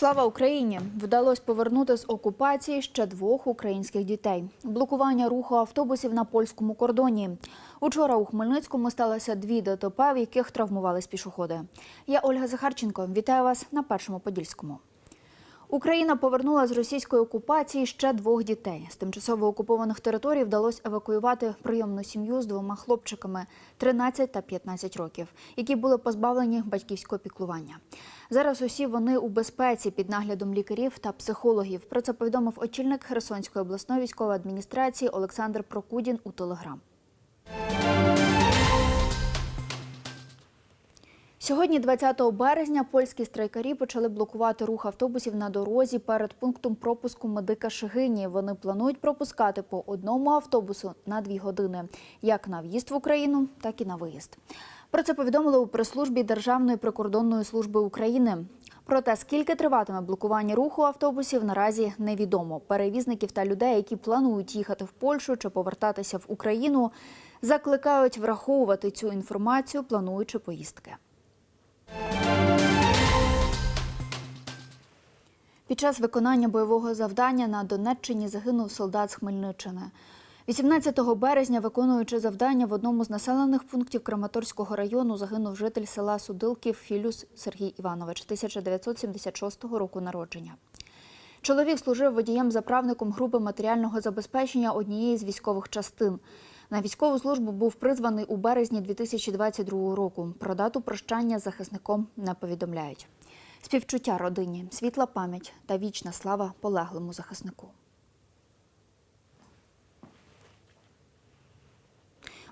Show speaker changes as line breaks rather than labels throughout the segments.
Слава Україні! Вдалося повернути з окупації ще двох українських дітей. Блокування руху автобусів на польському кордоні. Учора у Хмельницькому сталося дві ДТП, в яких травмувались пішоходи. Я Ольга Захарченко. Вітаю вас на першому подільському. Україна повернула з російської окупації ще двох дітей. З тимчасово окупованих територій вдалося евакуювати прийомну сім'ю з двома хлопчиками 13 та 15 років, які були позбавлені батьківського піклування. Зараз усі вони у безпеці під наглядом лікарів та психологів. Про це повідомив очільник Херсонської обласної військової адміністрації Олександр Прокудін у Телеграм. Сьогодні, 20 березня, польські страйкарі почали блокувати рух автобусів на дорозі перед пунктом пропуску медика Шигині. Вони планують пропускати по одному автобусу на дві години, як на в'їзд в Україну, так і на виїзд. Про це повідомили у прес-службі Державної прикордонної служби України. Проте скільки триватиме блокування руху автобусів, наразі невідомо. Перевізників та людей, які планують їхати в Польщу чи повертатися в Україну, закликають враховувати цю інформацію, плануючи поїздки. Під час виконання бойового завдання на Донеччині загинув солдат з Хмельниччини. 18 березня, виконуючи завдання в одному з населених пунктів Краматорського району, загинув житель села Судилків Філюс Сергій Іванович 1976 року народження. Чоловік служив водієм-заправником групи матеріального забезпечення однієї з військових частин. На військову службу був призваний у березні 2022 року. Про дату прощання захисником не повідомляють. Співчуття родині, світла пам'ять та вічна слава полеглому захиснику.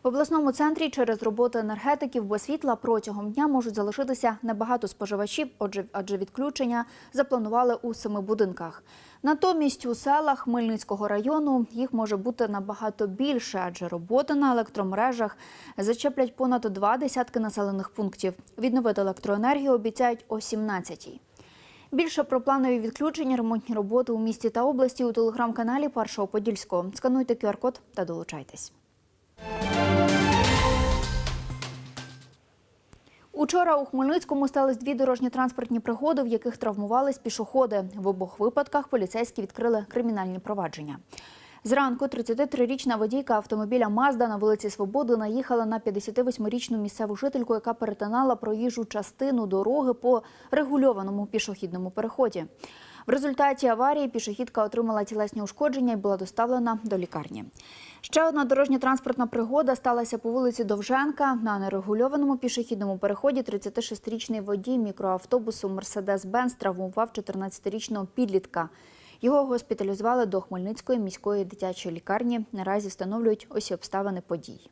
В обласному центрі через роботу енергетиків без світла протягом дня можуть залишитися небагато споживачів, адже відключення запланували у семи будинках. Натомість у селах Хмельницького району їх може бути набагато більше, адже роботи на електромережах зачеплять понад два десятки населених пунктів. Відновити електроенергію обіцяють о 17-й. Більше про планові відключення, ремонтні роботи у місті та області у телеграм-каналі Першого Подільського. Скануйте QR-код та долучайтесь. Учора у Хмельницькому стались дві дорожньо-транспортні пригоди, в яких травмувались пішоходи. В обох випадках поліцейські відкрили кримінальні провадження. Зранку 33-річна водійка автомобіля Мазда на вулиці Свободи наїхала на 58-річну місцеву жительку, яка перетинала проїжджу частину дороги по регульованому пішохідному переході. В результаті аварії пішохідка отримала тілесні ушкодження і була доставлена до лікарні. Ще одна дорожньо-транспортна пригода сталася по вулиці Довженка. На нерегульованому пішохідному переході 36-річний водій мікроавтобусу Мерседес-Бенц травмував 14-річного підлітка. Його госпіталізували до Хмельницької міської дитячої лікарні. Наразі встановлюють усі обставини подій.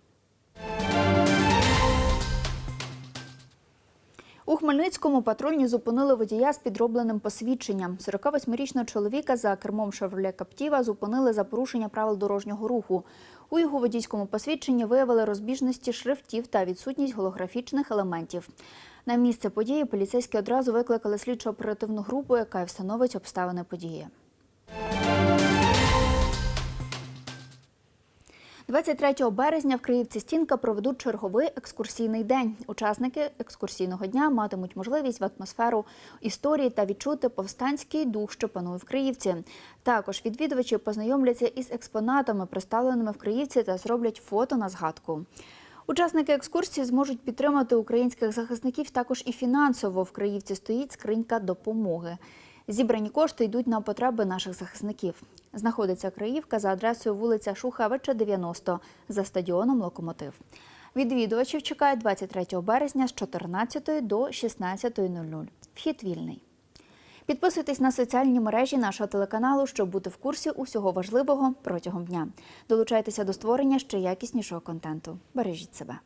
Хмельницькому патрульні зупинили водія з підробленим посвідченням. 48-річного чоловіка за кермом «Шевроле Каптіва» зупинили за порушення правил дорожнього руху. У його водійському посвідченні виявили розбіжності шрифтів та відсутність голографічних елементів. На місце події поліцейські одразу викликали слідчо-оперативну групу, яка й встановить обставини події. 23 березня в Криївці Стінка проведуть черговий екскурсійний день. Учасники екскурсійного дня матимуть можливість в атмосферу історії та відчути повстанський дух, що панує в Криївці. Також відвідувачі познайомляться із експонатами, представленими в Криївці, та зроблять фото на згадку. Учасники екскурсії зможуть підтримати українських захисників також і фінансово. В Криївці стоїть скринька допомоги. Зібрані кошти йдуть на потреби наших захисників. Знаходиться Криївка за адресою вулиця Шухевича, 90, за стадіоном Локомотив. Відвідувачів чекають 23 березня з 14 до 16.00. Вхід вільний. Підписуйтесь на соціальні мережі нашого телеканалу, щоб бути в курсі усього важливого протягом дня. Долучайтеся до створення ще якіснішого контенту. Бережіть себе.